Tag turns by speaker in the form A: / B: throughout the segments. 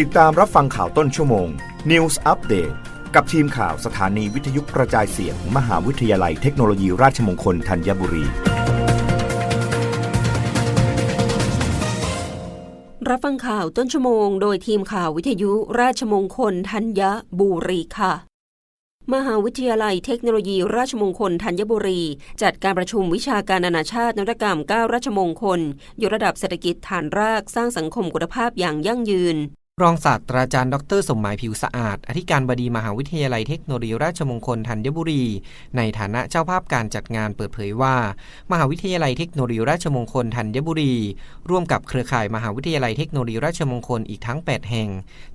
A: ติดตามรับฟังข่าวต้นชั่วโมง News Update กับทีมข่าวสถานีวิทยุกระจายเสียงมหาวิทยาลัยเทคโนโลยีราชมงคลธัญบุรี
B: รับฟังข่าวต้นชั่วโมง โดยทีมข่าววิทยุราชมงคลธัญบุรีค่ะ มหาวิทยาลัยเทคโนโลยีราชมงคลธัญบุรี จัดการประชุมวิชาการนานาชาตินวัตกรรม 9 ราชมงคลยกระดับเศรษฐกิจฐานรากสร้างสังคมคุณภาพอย่างยั่งยืน
C: รองศาสตราจารย์ดร สมหมายผิวสะอาด อธิการบดีมหาวิทยาลัยเทคโนโลยีราชมงคลธัญบุรี ในฐานะเจ้าภาพการจัดงานเปิดเผยว่า มหาวิทยาลัยเทคโนโลยีราชมงคลธัญบุรี ร่วมกับเครือข่ายมหาวิทยาลัยเทคโนโลยีราชมงคลอีกทั้ง 8 แห่ง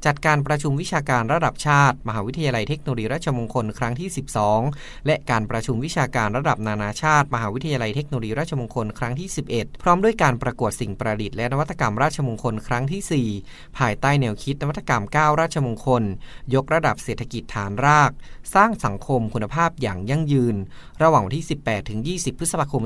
C: จัดการประชุมวิชาการระดับชาติ มหาวิทยาลัยเทคโนโลยีราชมงคลครั้งที่ 12 และการประชุมวิชาการระดับนานาชาติ มหาวิทยาลัยเทคโนโลยีราชมงคลครั้งที่ 11 พร้อมด้วยการประกวดสิ่งประดิษฐ์และนวัตกรรมราชมงคลครั้งที่ 4 ภายใต้แนวคิดนวัตกรรม 9 ราชมงคล ยกระดับเศรษฐกิจฐานราก สร้างสังคมคุณภาพอย่างยั่งยืน ระหว่างวันที่ 18 ถึง 20 พฤษภาคม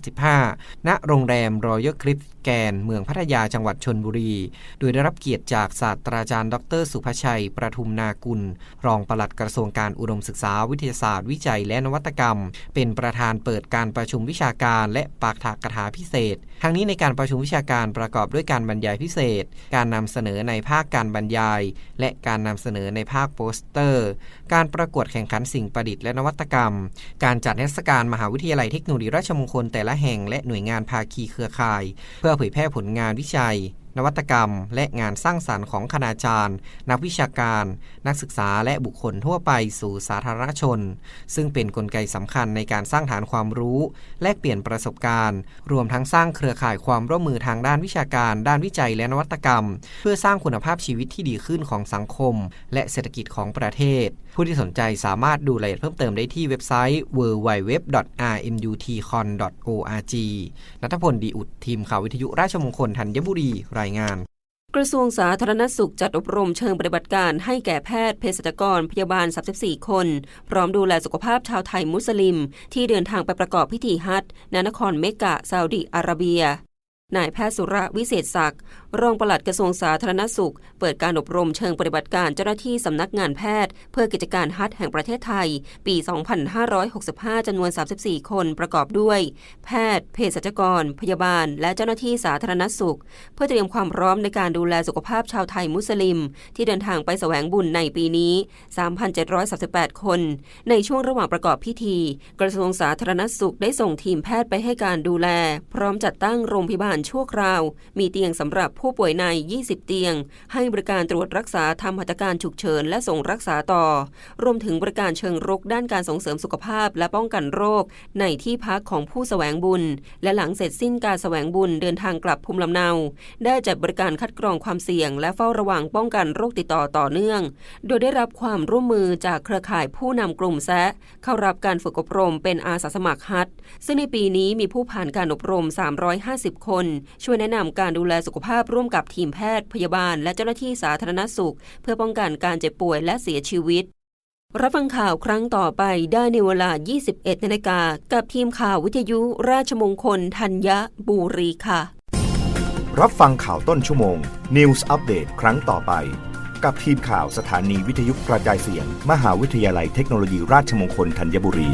C: 2565 ณ โรงแรมรอยัลคลิฟแกน เมืองพัทยาจังหวัดชนบุรี โดยได้รับเกียรติจากศาสตราจารย์ ดร สุภชัย ประทุมนากุล รองปลัดกระทรวงการอุดมศึกษาวิทยาศาสตร์ วิจัยและนวัตกรรม เป็นประธานเปิดการประชุมวิชาการ และปาฐกถาพิเศษ ทั้งนี้ในการประชุมวิชาการประกอบด้วยการบรรยายพิเศษ การนำเสนอในภาคการบรรยาย และการนำเสนอในภาคโปสเตอร์ การประกวดแข่งขันสิ่งประดิษฐ์และนวัตกรรม การจัดเทศกาลมหาวิทยาลัยเทคโนโลยีราชมงคลแต่ละแห่งและหน่วยงานภาคีเครือข่าย เพื่อเผยแพร่ผลงานวิจัย นวัตกรรม และงานสร้างสารรค์ของคณาจารย์ นักวิชาการ นักศึกษาและบุคคลทั่วไปสู่สาธารณชน ซึ่งเป็นนกลไกสำคัญในการสร้างฐานความรู้ แลกเปลี่ยนประสบการณ์ รวมทั้งสร้างเครือข่ายความร่วมมือทางด้านวิชาการ ด้านวิจัยและนวัตกรรม เพื่อสร้างคุณภาพชีวิตที่ดีขึ้นของสังคม และเศรษฐกิจของประเทศ ผู้ที่สนใจสามารถดูรายละเอียดเพิ่มเติมได้ที่เว็บไซต์ www.rmutcon.org นัทพลดีอุดทีมข่าววิทยุราชมงคลธัญบุรีรายงาน
B: กระทรวงสาธารณสุขจัดอบรมเชิงปฏิบัติการให้แก่แพทย์เภสัชกรพยาบาล 34 คน พร้อมดูแลสุขภาพชาวไทยมุสลิม ที่เดินทางไปประกอบพิธีฮัจญ์ณนครเมกะซาอุดิอาระเบียนายแพทย์สุระวิเศษศักดิ์รองปลัดกระทรวงสาธารณสุข เปิดการอบรมเชิงปฏิบัติการเจ้าหน้าที่สำนักงานแพทย์ เพื่อกิจการฮัทแห่งประเทศไทย ปี 2565 จำนวน 34 คนประกอบด้วย แพทย์ เภสัชกร พยาบาล และเจ้าหน้าที่สาธารณสุข เพื่อเตรียมความพร้อมในการดูแลสุขภาพชาวไทยมุสลิม ที่เดินทางไปแสวงบุญในปีนี้ 3,738 คน ในช่วงระหว่างประกอบพิธี กระทรวงสาธารณสุขได้ส่งทีมแพทย์ไปให้การดูแล พร้อมจัดตั้งโรงพยาบาลชั่วคราว มีเตียงสำหรับผู้ป่วยใน 20 เตียง ให้บริการตรวจรักษาทำหัตถการฉุกเฉิน และส่งรักษาต่อ รวมถึงบริการเชิงรุกด้านการส่งเสริมสุขภาพและป้องกันโรค ในที่พักของผู้แสวงบุญ และหลังเสร็จสิ้นการแสวงบุญเดินทางกลับภูมิลำเนา ได้จัดบริการคัดกรองความเสี่ยง และเฝ้าระวังป้องกันโรคติดต่อต่อเนื่อง โดยได้รับความร่วมมือจากเครือข่ายผู้นำกลุ่มแซะเข้ารับการฝึกอบรมเป็นอาสาสมัครฮัทซึ่งในปีนี้มีผู้ผ่านการอบรม 350 คน ช่วยแนะนำการดูแลสุขภาพร่วมกับทีมแพทย์พยาบาล และเจ้าหน้าที่สาธารณสุข เพื่อป้องกันการเจ็บป่วยและเสียชีวิต รับฟังข่าวครั้งต่อไปได้ในเวลา 21นาฬิกากับทีมข่าววิทยุราชมงคลธัญบุรีค่ะ
A: รับฟังข่าวต้นชั่วโมง News Update ครั้งต่อไป กับทีมข่าวสถานีวิทยุกระจายเสียง มหาวิทยาลัยเทคโนโลยีราชมงคลธัญบุรี